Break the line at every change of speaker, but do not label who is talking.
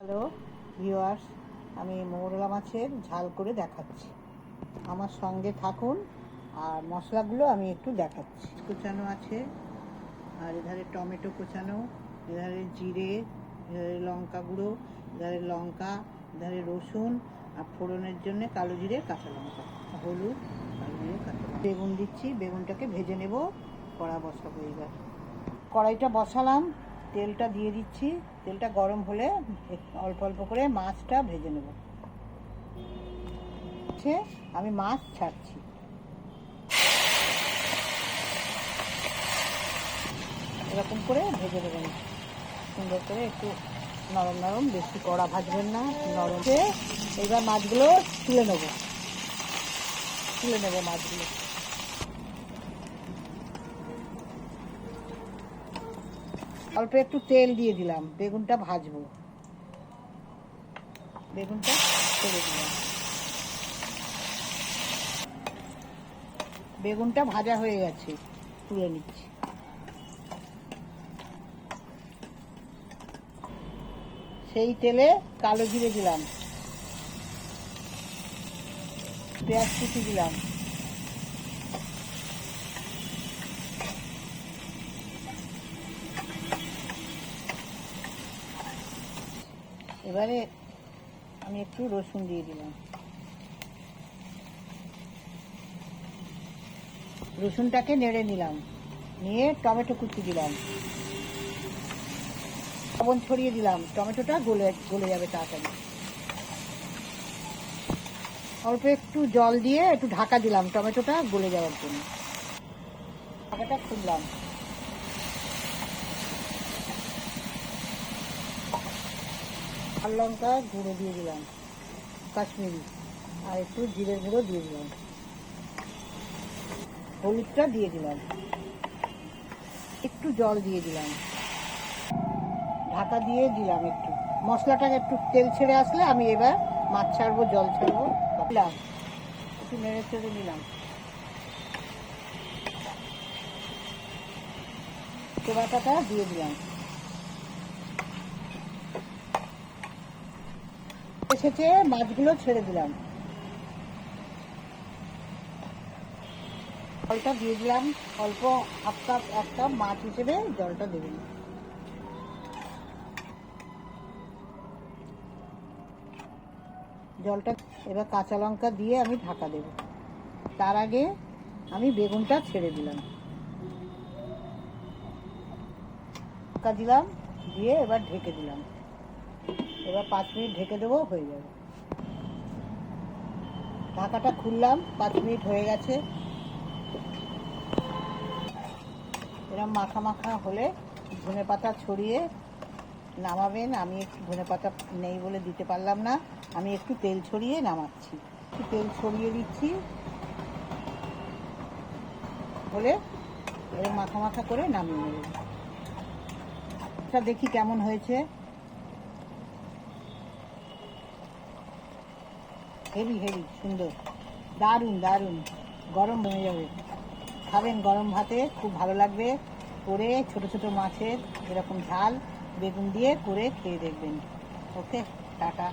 Hello, viewers, আমি মোরলা মাছের ঝাল করে দেখাচ্ছি। আমার সঙ্গে থাকুন আর মশলাগুলো আমি একটু দেখাচ্ছি। কুচানো আছে, আর এধারে টমেটো কুচানো, এধারে জিরে, এধারে লঙ্কা গুঁড়ো, এধারে লঙ্কা, এধারে রসুন, আর ফোড়নের জন্য কালো জিরে কাঁচা লঙ্কা, হলুদ, কালো জিরে কাঁচা লঙ্কা। বেগুন দিচ্ছি, বেগুনটাকে ভেজে নেব, কড়া বসাবো এবার কড়াইটা বসালাম তেলটা দিয়ে দিচ্ছি। তেলটা গরম হলে অল্প অল্প করে মাছটা ভেজে নেব। আমি মাছ ছাড়ছি। এরকম করে ভেজে দেবেন সুন্দর করে একটু নরম নরম, বেশি কড়া ভাজবেন না, নরম। এবার মাছগুলো তুলে নেব। তুলে নেব মাছগুলো। অল্প একটু তেল দিয়ে দিলাম, বেগুনটা ভাজবো। বেগুনটা ছেড়ে দিলাম। বেগুনটা ভাজা হয়ে গেছে, তুলে নিচ্ছি। সেই তেলে কালো জিরে দিলাম, পেঁয়াজ কুচি দিলাম। এবারে আমি একটু রসুন দিয়ে দিলাম। রসুনটাকে নেড়ে নিলাম। নিয়ে টমেটো কুচি দিলাম। লবণ ছড়িয়ে দিলাম। টমেটোটা গলে গলে যাবে তাড়াতাড়ি। অল্প একটু জল দিয়ে একটু ঢাকা দিলাম টমেটোটা গলে যাওয়ার জন্য। ঢাকাটা খুললাম। আর লঙ্কা গুঁড়ো দিয়ে দিলাম, কাশ্মীরি, আর একটু জিরে গুঁড়ো দিয়ে দিলাম। হলুদটা দিয়ে দিলাম। একটু জল দিয়ে দিলাম। ঢাকা দিয়ে দিলাম একটু। মশলাটাকে একটু তেল ছেড়ে আসলে আমি এবার মাছ ছাড়বো, জল ছাড়বো। দিলাম। একটু নেড়ে চেড়ে নিলাম চোড়াটাটা দিয়ে দিলাম। এসেছে, মাছগুলো ছেড়ে দিলাম। জলটা দিয়ে দিলাম, অল্প হাফ কাপ, এক কাপ মাছ হিসেবে জলটা দেবেন। জলটা এবার কাঁচা লঙ্কা দিয়ে আমি ঢাকা দেব। তার আগে আমি বেগুনটা ছেড়ে দিলাম। ঢাকা দিলাম, দিয়ে এবার ঢেকে দিলাম। এবার পাঁচ মিনিট ঢেকে দেবো, হয়ে যাবে। ঢাকাটা খুললাম, পাঁচ মিনিট হয়ে গেছে। এরকম মাখা মাখা হলে ধনে পাতা ছড়িয়ে নামাবেন। আমি একটু ধনে পাতা নেই বলে দিতে পারলাম না। আমি একটু তেল ছড়িয়ে নামাচ্ছি। একটু তেল ছড়িয়ে দিচ্ছি। হলে এরকম মাখা মাখা করে নামিয়ে নেব। এটা দেখি কেমন হয়েছে। হেভি হেভি, সুন্দর। দারুণ দারুণ। গরম হয়ে যাবে। খাবেন গরম ভাতে, খুব ভালো লাগবে। করে ছোট ছোট মাছের এরকম ঝাল বেগুন দিয়ে করে খেয়ে দেখবেন। Okay, tata.